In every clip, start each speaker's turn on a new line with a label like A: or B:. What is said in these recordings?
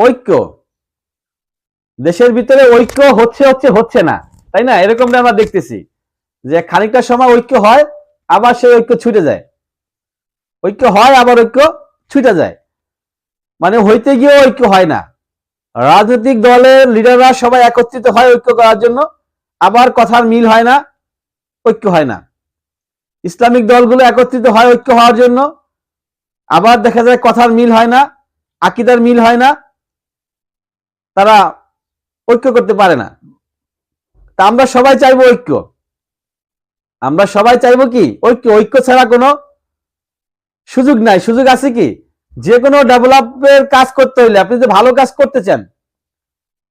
A: ঐক্য। দেশের ভিতরে ঐক্য হচ্ছে হচ্ছে হচ্ছে না। তাই না? এরকমটা আমরা দেখতেছি যে খানিকটা সময় ঐক্য হয়, আবার সেই ঐক্য ছুটে যায়। ঐক্য হয়, আবার ঐক্য ছুটে যায়। মানে হইতে গিয়ে ঐক্য হয় না। রাজনৈতিক দলের লিডাররা সবাই একত্রিত হয় ঐক্য করার জন্য, আবার কথার মিল হয় না, ঐক্য হয় না। ইসলামিক দলগুলো একত্রিত হয় ঐক্য হওয়ার জন্য, আবার দেখা যায় কথার মিল হয় না, আকিদার মিল হয় না তারা ঐক্য করতে পারে না। তা আমরা সবাই চাইব ঐক্য। আমরা সবাই চাইব কি? ঐক্য। ঐক্য ছাড়া কোনো সুযোগ নাই। সুযোগ আছে কি? যে কোনো ডেভেলপের কাজ করতে হইলে, আপনি যদি ভালো কাজ করতে চান,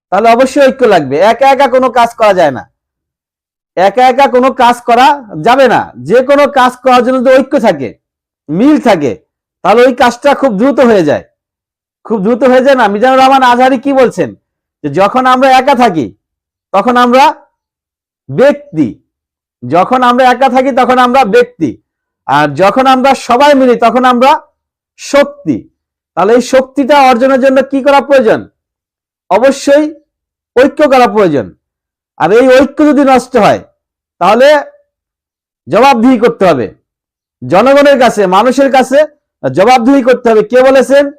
A: তাহলে অবশ্যই ঐক্য লাগবে। একা একা কোনো কাজ করা যায় না। একা একা কোনো কাজ করা যাবে না। যে কোনো কাজ করার জন্য যদি ঐক্য থাকে, মিল থাকে, তাহলে ওই কাজটা খুব দ্রুত হয়ে যায়। খুব দ্রুত হয়ে যায় না। মিজানুর রহমান আজহারি কি বলছেন? যে যখন আমরা একা থাকি, তখন আমরা ব্যক্তি। যখন আমরা একা থাকি, তখন আমরা ব্যক্তি। আর যখন আমরা সবাই মিলি, তখন আমরা শক্তি। তাহলে এই শক্তিটা অর্জনের জন্য কি করা প্রয়োজন? অবশ্যই ঐক্য করা প্রয়োজন। আর এই ঐক্য যদি নষ্ট হয়, তাহলে জবাবদিহি করতে হবে। জনগণের কাছে, মানুষের কাছে জবাবদিহি করতে হবে। কে বলেছেন?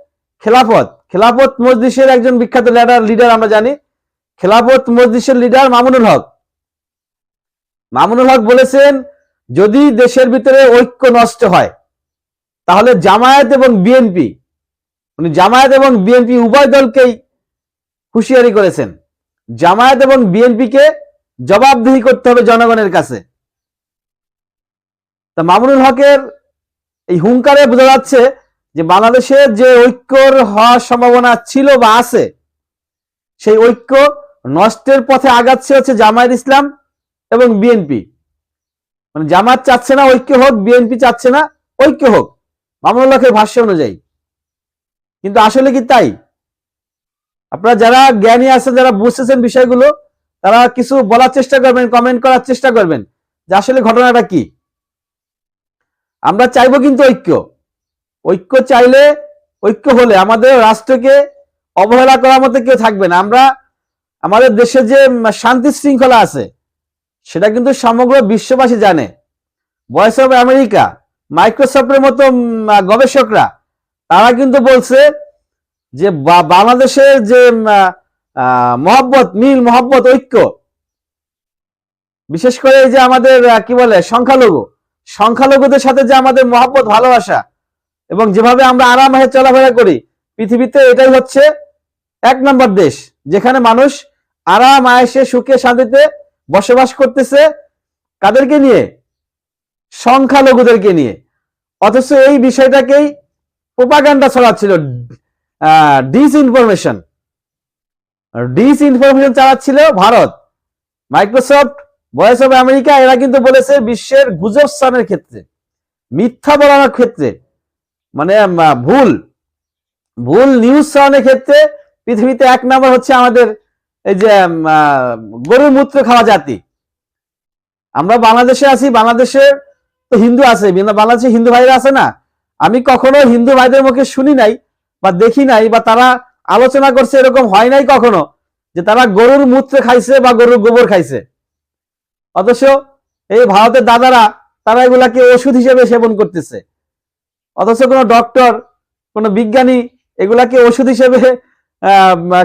A: খেলাফত। খেলাফত মজলিসের একজন বিখ্যাত লিডার লিডার আমরা জানি। খেলাফত মজলিসের লিডার মামুনুল হক। মামুনুল হক বলেছেন, যদি দেশের ভিতরে ঐক্য নষ্ট হয়, তাহলে জামায়াত এবং বিএনপি উনি জামায়াত এবং বিএনপি উভয় দলকেই হুঁশিয়ারি করেছেন। জামায়াত এবং বিএনপিকে জবাবদিহি করতে হবে জনগণের কাছে। তা মামুনুল হকের এই হুঙ্কারে বোঝা যাচ্ছে যে বাংলাদেশের যে ঐক্যর হওয়ার সম্ভাবনা ছিল বা আছে, সেই ঐক্য নষ্টের পথে আগাচ্ছে হচ্ছে জামায়াত ইসলাম এবং বিএনপি। মানে জামাত চাচ্ছে না ঐক্য হোক, বিএনপি চাচ্ছে না, ঐক্য হোক, মামুনুল হকের ভাষ্য অনুযায়ী। কিন্তু আসলে কি তাই? আপনারা যারা জ্ঞানী আছেন, যারা বুঝতেছেন বিষয়গুলো, তারা কিছু বলার চেষ্টা করবেন কমেন্ট করার চেষ্টা করবেন যে আসলে ঘটনাটা কি। আমরা চাইব কিন্তু ঐক্য। ঐক্য চাইলে ঐক্য হলে আমাদের রাষ্ট্রকে অবহেলা করার মতো কেউ থাকবে না। আমরা আমাদের দেশে যে শান্তি শৃঙ্খলা আছে, সেটা কিন্তু সমগ্র বিশ্ববাসী জানে। ভয়েস অফ আমেরিকা মাইক্রোসফটের মতো গবেষকরা, তারা কিন্তু বলছে যে বাংলাদেশের যে মহব্বত, মিল, মহব্বত, ঐক্য, বিশেষ করে এই যে আমাদের কি বলে, সংখ্যালঘু, সংখ্যালঘুদের সাথে যে আমাদের মহব্বত, ভালোবাসা এবং যেভাবে আমরা আরামে চলাফেরা করি পৃথিবীতে এটাই হচ্ছে এক নম্বর দেশ যেখানে মানুষ আরাম আয়েসে সুখে শান্তিতে বসবাস করতেছে কাদেরকে নিয়ে? সংখ্যালঘুদেরকে নিয়ে। অথচ এই বিষয়টাকেই প্রোপাগান্ডা ছড়াচ্ছিল ডিস ইনফরমেশন ডিস ইনফরমেশন চালাচ্ছিল Bharat. Microsoft voice of America এরা কিন্তু বলেছে বিশ্বের গুজব স্থানের ক্ষেত্রে মিথ্যা বলানোর ক্ষেত্রে। মানে ভুল। ভুল নিউজ ছড়ানোর ক্ষেত্রে পৃথিবীতে এক নাম্বার হচ্ছে আমাদের এই যে গরুর মূত্র খাওয়া জাতি। আমরা বাংলাদেশে আছি বাংলাদেশের তো হিন্দু আছে বাংলাদেশে হিন্দু ভাইরা আছে না। আমি কখনো হিন্দু ভাইদের মুখে শুনি নাই বা দেখি নাই বা তারা আলোচনা করছে এরকম হয় নাই কখনো যে তারা গরুর মূত্র খাইছে বা গরুর গোবর খাইছে। অথচ এই ভারতের দাদারা, তারা এগুলাকে ওষুধ হিসেবে সেবন করতেছে। অথচ কোনো ডক্টর কোনো বিজ্ঞানী এগুলাকে ওষুধ হিসেবে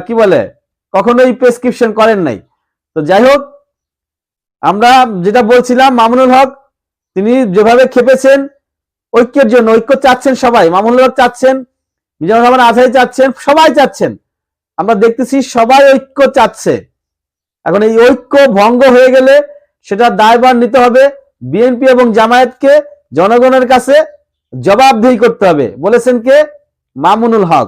A: কি বলে, কখনোই প্রেসক্রিপশন করেন নাই। তো যাই হোক, আমরা যেটা বলছিলাম, মামুনুল হক, তিনি যেভাবে খেপেছেন, ঐক্যের জন্য, ঐক্য চাচ্ছেন সবাই। মামুনুল হক চাচ্ছেন, মিজানুর রহমান আজহারি চাচ্ছেন, সবাই চাচ্ছেন। আমরা দেখতেছি সবাই ঐক্য চাচ্ছে। এখন এই ঐক্য ভঙ্গ হয়ে গেলে সেটা দায়ভার নিতে হবে। বিএনপি এবং জামায়াতকে, জনগণের কাছে জবাবদিহি করতে হবে। বলেছেন কে? মামুনুল হক।